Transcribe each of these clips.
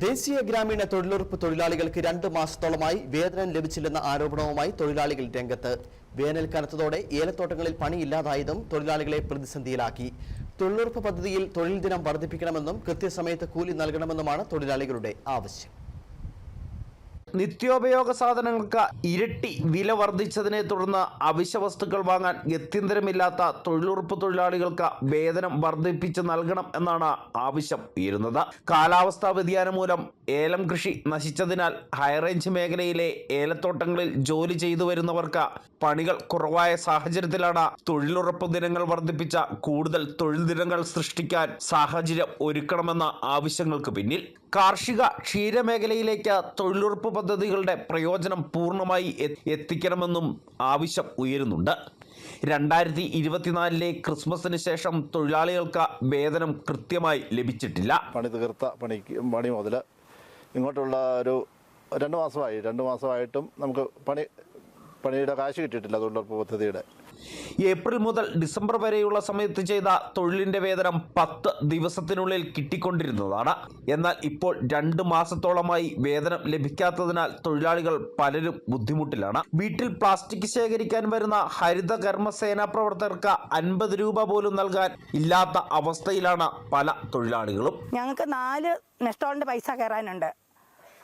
ദേശീയ ഗ്രാമീണ തൊഴിലുറപ്പ് തൊഴിലാളികൾക്ക് രണ്ട് മാസത്തോളമായി വേതനം ലഭിച്ചില്ലെന്ന ആരോപണവുമായി തൊഴിലാളികൾ രംഗത്ത്. വേനൽ കനത്തതോടെ ഏലത്തോട്ടങ്ങളിൽ പണിയില്ലാതായതും തൊഴിലാളികളെ പ്രതിസന്ധിയിലാക്കി. തൊഴിലുറപ്പ് പദ്ധതിയിൽ തൊഴിൽ ദിനം വർദ്ധിപ്പിക്കണമെന്നും കൃത്യസമയത്ത് കൂലി നൽകണമെന്നുമാണ് തൊഴിലാളികളുടെ ആവശ്യം. നിത്യോപയോഗ സാധനങ്ങൾക്ക് ഇരട്ടി വില വർദ്ധിച്ചതിനെ തുടർന്ന് അവശ്യ വസ്തുക്കൾ വാങ്ങാൻ ഗത്യന്തരമില്ലാത്ത തൊഴിലുറപ്പ് തൊഴിലാളികൾക്ക് വേതനം വർദ്ധിപ്പിച്ച് നൽകണം എന്നാണ് ആവശ്യം ഉയരുന്നത്. കാലാവസ്ഥാ വ്യതിയാനം മൂലം ഏലം കൃഷി നശിച്ചതിനാൽ ഹൈറേഞ്ച് മേഖലയിലെ ഏലത്തോട്ടങ്ങളിൽ ജോലി ചെയ്തു വരുന്നവർക്ക് പണികൾ കുറവായ സാഹചര്യത്തിലാണ് തൊഴിലുറപ്പ് ദിനങ്ങൾ വർദ്ധിപ്പിച്ച കൂടുതൽ തൊഴിൽ ദിനങ്ങൾ സൃഷ്ടിക്കാൻ സാഹചര്യം ഒരുക്കണമെന്ന ആവശ്യങ്ങൾക്ക് പിന്നിൽ. കാർഷിക ക്ഷീരമേഖലയിലേക്ക് തൊഴിലുറപ്പ് പദ്ധതികളുടെ പ്രയോജനം പൂർണമായി എത്തിക്കണമെന്നും ആവശ്യം ഉയരുന്നുണ്ട്. രണ്ടായിരത്തി ഇരുപത്തിനാലിലെ ക്രിസ്മസിന് ശേഷം തൊഴിലാളികൾക്ക് വേതനം കൃത്യമായി ലഭിച്ചിട്ടില്ല. പണി തീർത്ത പണിക്ക് പണി മുതൽ ഇങ്ങോട്ടുള്ള ഒരു രണ്ട് മാസമായി രണ്ട് മാസമായിട്ടും നമുക്ക് പണി പണിയുടെ കാശ് കിട്ടിയിട്ടില്ല തൊഴിലുറപ്പ് പദ്ധതിയുടെ. ഏപ്രിൽ മുതൽ ഡിസംബർ വരെയുള്ള സമയത്ത് ചെയ്ത തൊഴിലിന്റെ വേതനം പത്ത് ദിവസത്തിനുള്ളിൽ കിട്ടിക്കൊണ്ടിരുന്നതാണ്. എന്നാൽ ഇപ്പോൾ രണ്ട് മാസത്തോളമായി വേതനം ലഭിക്കാത്തതിനാൽ തൊഴിലാളികൾ പലരും ബുദ്ധിമുട്ടിലാണ്. വീട്ടിൽ പ്ലാസ്റ്റിക് ശേഖരിക്കാൻ വരുന്ന ഹരിത കർമ്മസേനാ പ്രവർത്തകർക്ക് അൻപത് രൂപ പോലും നൽകാൻ ഇല്ലാത്ത അവസ്ഥയിലാണ് പല തൊഴിലാളികളും. ഞങ്ങൾക്ക് നാല് നഷ്ടമുണ്ട് പൈസ കയറാനുണ്ട്.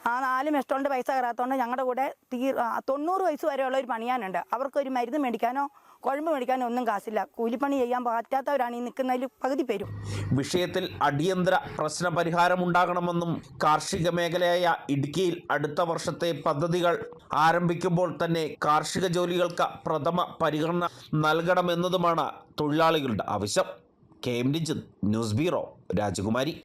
ആ നാല് മെസ്റ്റോളിന്റെ പൈസ കയറാത്തതുകൊണ്ട് ഞങ്ങളുടെ കൂടെ തീ ആ, തൊണ്ണൂറ് വയസ്സ് വരെയുള്ള ഒരു പണിയാനുണ്ട്. അവർക്കൊരു മരുന്ന് മേടിക്കാനോ കുഴമ്പ് മേടിക്കാനോ ഒന്നും കാശില്ല. കൂലിപ്പണി ചെയ്യാൻ പറ്റാത്തവരാണ് ഈ നിൽക്കുന്നതിൽ പകുതി പേരും. വിഷയത്തിൽ അടിയന്തര പ്രശ്ന പരിഹാരമുണ്ടാകണമെന്നും കാർഷിക മേഖലയായ ഇടുക്കിയിൽ അടുത്ത വർഷത്തെ പദ്ധതികൾ ആരംഭിക്കുമ്പോൾ തന്നെ കാർഷിക ജോലികൾക്ക് പ്രഥമ പരിഗണന നൽകണമെന്നതുമാണ് തൊഴിലാളികളുടെ ആവശ്യം. K M Dijith news bureau Rajakumari.